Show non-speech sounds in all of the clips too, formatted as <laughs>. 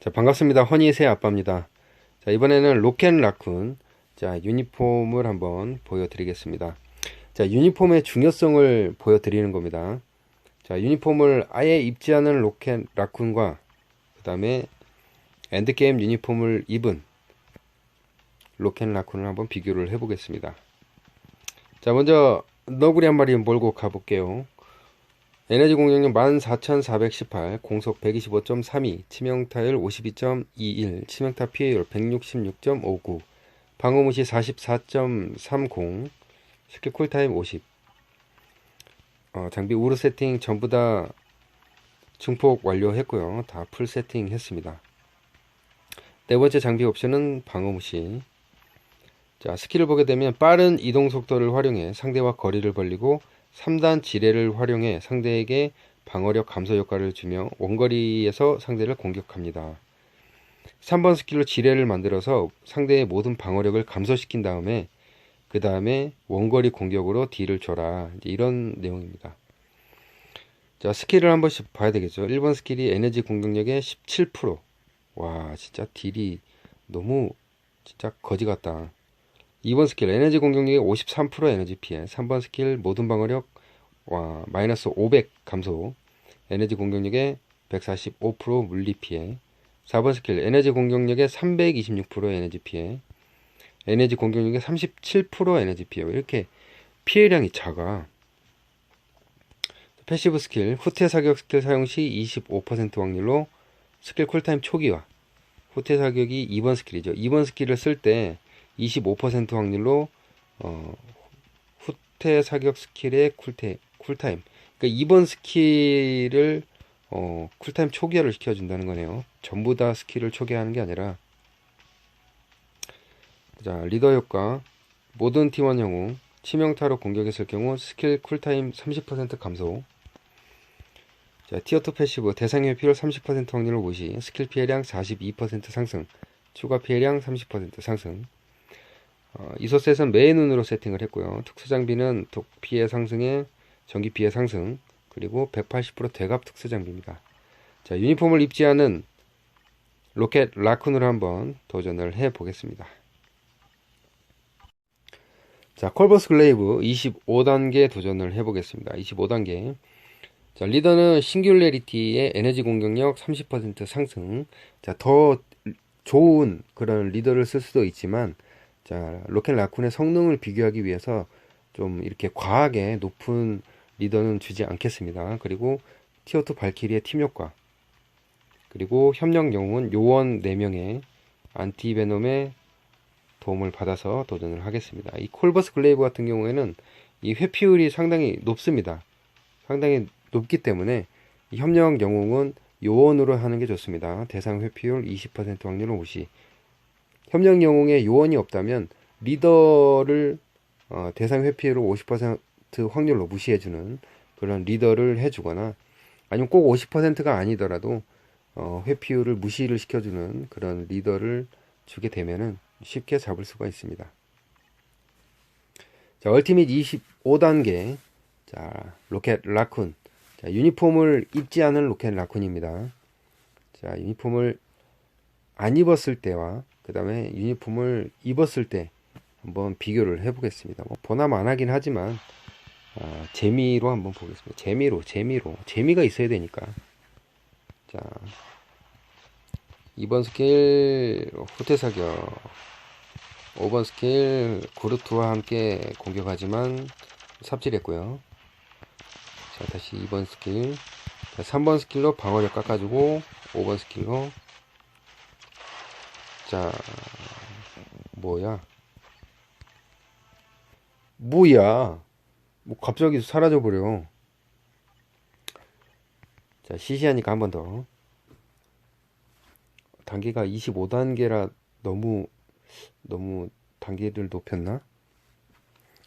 자, 반갑습니다. 허니의 새 아빠입니다. 자, 이번에는 로켓 라쿤. 자, 유니폼을 한번 보여드리겠습니다. 자, 유니폼의 중요성을 보여드리는 겁니다. 자, 유니폼을 아예 입지 않은 로켓 라쿤과 그 다음에 엔드게임 유니폼을 입은 로켓 라쿤을 한번 비교를 해보겠습니다. 자, 먼저 너구리 한 마리 몰고 가볼게요. 에너지 공격력 14,418, 공속 125.32, 치명타율 52.21, 치명타 피해율 166.59, 방어 무시 44.30, 스킬 쿨타임 50. 어, 장비 우르 세팅 전부 다 증폭 완료했고요. 다 풀 세팅 했습니다. 네 번째 장비 옵션은 방어 무시. 자, 스킬을 보게 되면 빠른 이동 속도를 활용해 상대와 거리를 벌리고 3단 지뢰를 활용해 상대에게 방어력 감소 효과를 주며 원거리에서 상대를 공격합니다. 3번 스킬로 지뢰를 만들어서 상대의 모든 방어력을 감소시킨 다음에 그 다음에 원거리 공격으로 딜을 줘라. 이런 내용입니다. 자, 스킬을 한 번 씩 봐야 되겠죠. 1번 스킬이 에너지 공격력의 17%. 와, 진짜 딜이 너무 진짜 거지 같다. 2번 스킬 에너지 공격력의 53% 에너지 피해 3번 스킬 모든 방어력 와, 마이너스 500 감소. 에너지 공격력의 145% 물리 피해. 4번 스킬 에너지 공격력의 326% 에너지 피해. 에너지 공격력의 37% 에너지 피해. 이렇게 피해량이 작아? 패시브 스킬 후퇴 사격 스킬 사용 시 25% 확률로 스킬 쿨타임 초기화. 후퇴 사격이 2번 스킬이죠. 2번 스킬을 쓸 때 25% 확률로 어, 후퇴 사격 스킬의 쿨테, 쿨타임. 그러니까 2번 스킬을 어, 쿨타임 초기화를 시켜준다는 거네요. 전부 다 스킬을 초기화하는 게 아니라 자 리더 효과 모든 팀원 영웅 치명타로 공격했을 경우 스킬 쿨타임 30% 감소 자 티어2 패시브 대상의 피를 30% 확률로 무시 스킬 피해량 42% 상승 추가 피해량 30% 상승 어, 이소셋은 매의 눈으로 세팅을 했고요. 특수 장비는 독 피해 상승에 전기 피해 상승 그리고 180% 대갑 특수 장비입니다. 자 유니폼을 입지 않은 로켓 라쿤으로 한번 도전을 해 보겠습니다. 자 콜버스 글레이브 25단계 도전을 해 보겠습니다. 25단계 자 리더는 싱귤레리티의 에너지 공격력 30% 상승 자 더 좋은 그런 리더를 쓸 수도 있지만 자, 로켓 라쿤의 성능을 비교하기 위해서 좀 이렇게 과하게 높은 리더는 주지 않겠습니다. 그리고 티어2 발키리의 팀 효과 그리고 협력 영웅은 요원 4명의 안티 베놈의 도움을 받아서 도전을 하겠습니다. 이 콜버스 글레이브 같은 경우에는 이 회피율이 상당히 높습니다. 상당히 높기 때문에 협력 영웅은 요원으로 하는 게 좋습니다. 대상 회피율 20% 확률로 무시 협력 영웅에 요원이 없다면 리더를 어, 대상 회피율을 50% 확률로 무시해주는 그런 리더를 해주거나 아니면 꼭 50%가 아니더라도 어, 회피율을 무시를 시켜주는 그런 리더를 주게 되면은 쉽게 잡을 수가 있습니다. 자, 얼티밋 25단계. 자, 로켓 라쿤. 자, 유니폼을 입지 않은 로켓 라쿤입니다. 자, 유니폼을 안 입었을 때와 그 다음에 유니폼을 입었을 때 한번 비교를 해보겠습니다. 뭐 하긴 하지만 아, 재미로 한번 보겠습니다. 재미로 재미로 재미가 있어야 되니까 자 2번 스킬 호텔 사격 5번 스킬 고르트와 함께 공격하지만 삽질했고요. 자 다시 2번 스킬 자, 3번 스킬로 방어력 깎아주고 5번 스킬로 자, 뭐야? 뭐야? 뭐 갑자기 사라져 버려. 자, 시시하니까 한 번 더. 단계가 25단계라 너무 너무 단계를 높였나?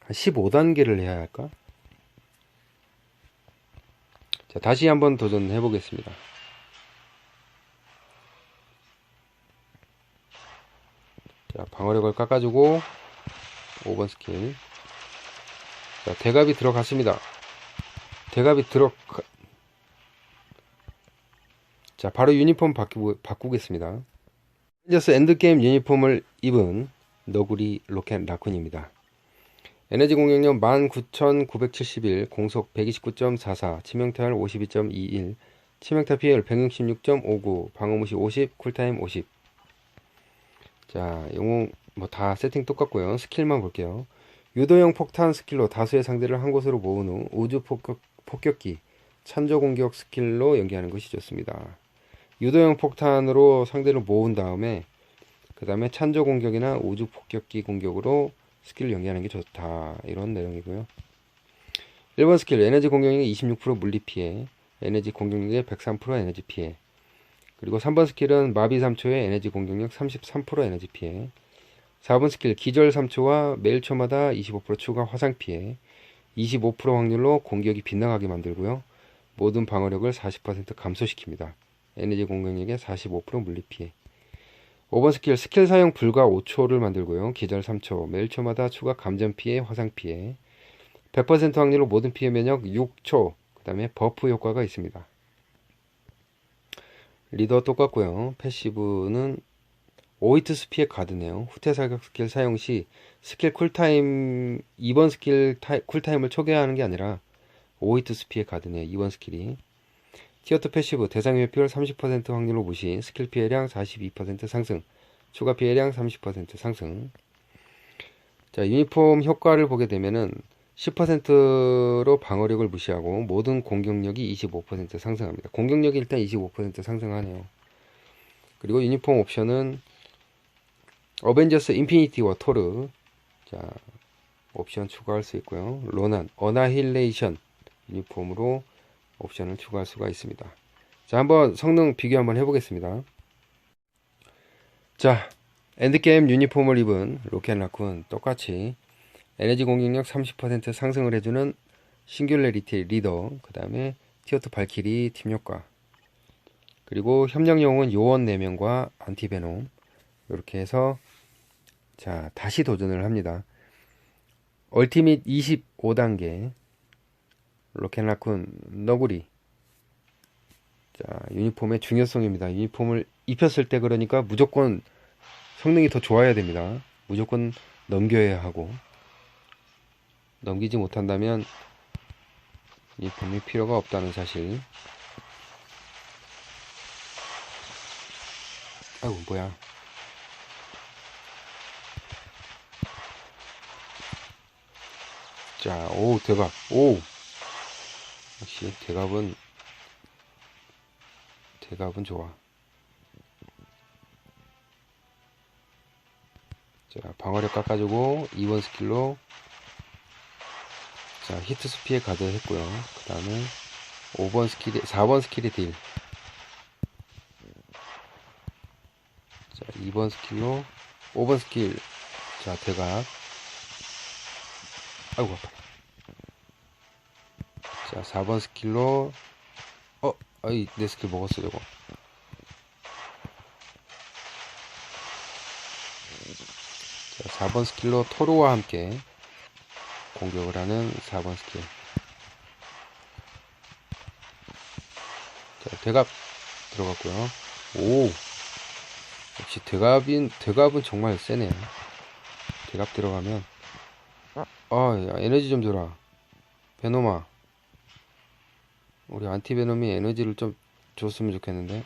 한 15단계를 해야 할까? 자, 다시 한번 도전해 보겠습니다. 자, 방어력을 깎아주고 5번 스킬 자, 대갑이 들어갔습니다. 대갑이 들어 자, 바로 유니폼 바꾸, 바꾸겠습니다. 레인저스 엔드게임 유니폼을 입은 너구리 로켓 라쿤입니다. 에너지 공격력 19,971, 공속 129.44, 치명타율 52.21, 치명타 피해율 166.59, 방어무시 50, 쿨타임 50. 자, 영웅 뭐 다 세팅 똑같고요. 스킬만 볼게요. 유도형 폭탄 스킬로 다수의 상대를 한 곳으로 모은 후 우주 폭격, 폭격기, 찬조 공격 스킬로 연기하는 것이 좋습니다. 유도형 폭탄으로 상대를 모은 다음에 그 다음에 찬조 공격이나 우주 폭격기 공격으로 스킬을 연기하는 게 좋다. 이런 내용이고요. 1번 스킬 에너지 공격력 26% 물리 피해, 에너지 공격력의 103% 에너지 피해. 그리고 3번 스킬은 마비 3초에 에너지 공격력 33% 에너지 피해. 4번 스킬 기절 3초와 매일 초마다 25% 추가 화상 피해. 25% 확률로 공격이 빗나가게 만들고요. 모든 방어력을 40% 감소시킵니다. 에너지 공격력의 45% 물리 피해. 5번 스킬 스킬 사용 불가 5초를 만들고요. 기절 3초, 매일 초마다 추가 감전 피해, 화상 피해. 100% 확률로 모든 피해 면역 6초. 그 다음에 버프 효과가 있습니다. 리더 똑같고요. 패시브는 오이트 스 피해 가드네요. 후퇴 사격 스킬 사용 시 스킬 쿨타임 2번 스킬 타이, 쿨타임을 초기화하는 게 아니라 오이트 스 피해 가드네요. 2번 스킬이 티어2 패시브 대상 회피율 30% 확률로 무시 스킬 피해량 42% 상승 추가 피해량 30% 상승 자 유니폼 효과를 보게 되면은 10%로 방어력을 무시하고 모든 공격력이 25% 상승합니다. 공격력이 일단 25% 상승하네요. 그리고 유니폼 옵션은 어벤져스 인피니티와 토르 자 옵션 추가할 수 있고요. 로난 어나힐레이션 유니폼으로 옵션을 추가할 수가 있습니다. 자 한번 성능 비교 한번 해보겠습니다. 자 엔드게임 유니폼을 입은 로켓라쿤 똑같이 에너지 공격력 30% 상승을 해주는 싱귤레리티 리더 그 다음에 티어2 발키리 팀 효과 그리고 협력 영웅은 요원 4명과 안티베놈 이렇게 해서 자 다시 도전을 합니다. 얼티밋 25단계 로켓라쿤 너구리. 자 유니폼의 중요성입니다. 유니폼을 입혔을 때 그러니까 무조건 성능이 더 좋아야 됩니다. 무조건 넘겨야 하고. 넘기지 못한다면 유니폼이 필요가 없다는 사실. 아이고 뭐야 자, 오, 대박. 오! 역시 대갑은, 대갑은 좋아. 자, 방어력 깎아주고, 2번 스킬로, 자, 히트 스피에 가드 했고요. 그 다음에, 5번 스킬이, 4번 스킬이 딜. 자, 2번 스킬로, 5번 스킬, 자, 대갑. 아이고 아파. 자 4번 스킬로 어 아이 내 스킬 먹었어 저거. 자 4번 스킬로 토르와 함께 공격을 하는 4번 스킬. 자 대갑 들어갔고요. 오! 역시 대갑인 대갑은 정말 세네요. 대갑 들어가면 아, 야, 에너지 좀 줘라. 베놈아. 우리 안티베놈이 에너지를 좀 줬으면 좋겠는데.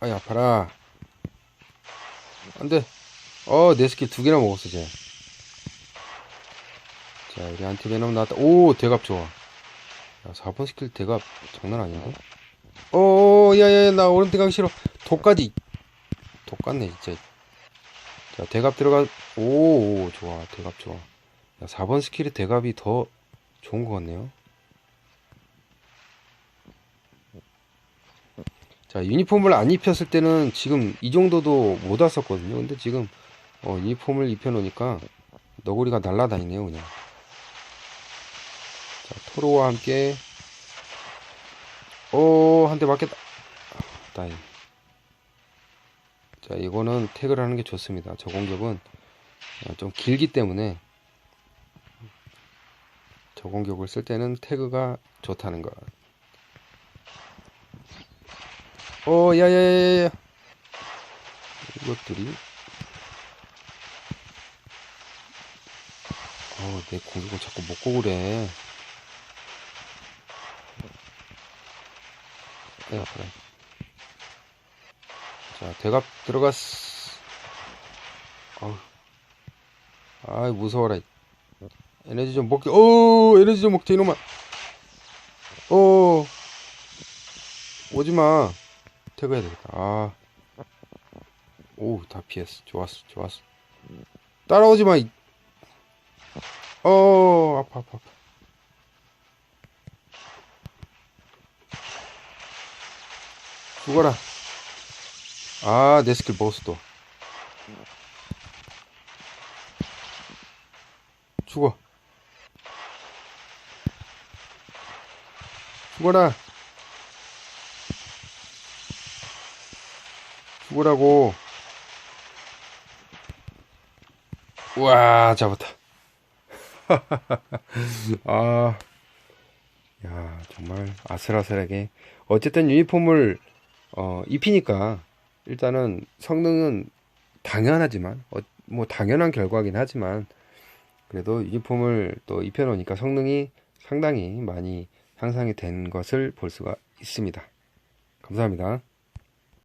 아이, 아파라. 안 돼. 어, 내 스킬 두 개나 먹었어, 쟤. 자, 우리 안티베놈 나왔다. 오, 대갑 좋아. 야, 4번 스킬 대갑 장난 아닌데? 오, 야야야, 나 오른쪽 가기 싫어. 독까지. 독같네, 진짜. 자, 대갑 들어가. 오, 오, 좋아. 대갑 좋아. 야, 4번 스킬의 대갑이 더 좋은 것 같네요. 자, 유니폼을 안 입혔을 때는 지금 이 정도도 못 왔었거든요. 근데 지금, 어, 유니폼을 입혀 놓으니까 너구리가 날라다니네요, 그냥. 자, 토로와 함께 오, 한 대 맞겠다. 다행. 자, 이거는 태그를 하는 게 좋습니다. 저 공격은 좀 길기 때문에 저 공격을 쓸 때는 태그가 좋다는 것. 오, 야야야야. 이것들이. 어, 내 공격을 자꾸 못 고그래 네, 그래. 자, 대갑 들어갔어. 어우. 아이, 무서워라. 에너지 좀 먹게, 오, 에너지 좀 먹게, 이놈아. 오, 오지 마. 태그해야 되겠다. 아. 오, 다 피했어. 좋았어, 좋았어. 따라오지 마. 이- 어, 아파, 아파, 아파. 죽어라. 아, 내 스킬 먹었어, 또. 죽어. 죽어라. 죽으라고. 우와, 잡았다. <laughs> 아, 야, 정말 아슬아슬하게. 어쨌든 유니폼을, 어, 입히니까, 일단은 성능은 당연하지만, 어, 뭐, 당연한 결과긴 하지만, 그래도 유니폼을 또 입혀놓으니까 성능이 상당히 많이 향상이 된 것을 볼 수가 있습니다. 감사합니다.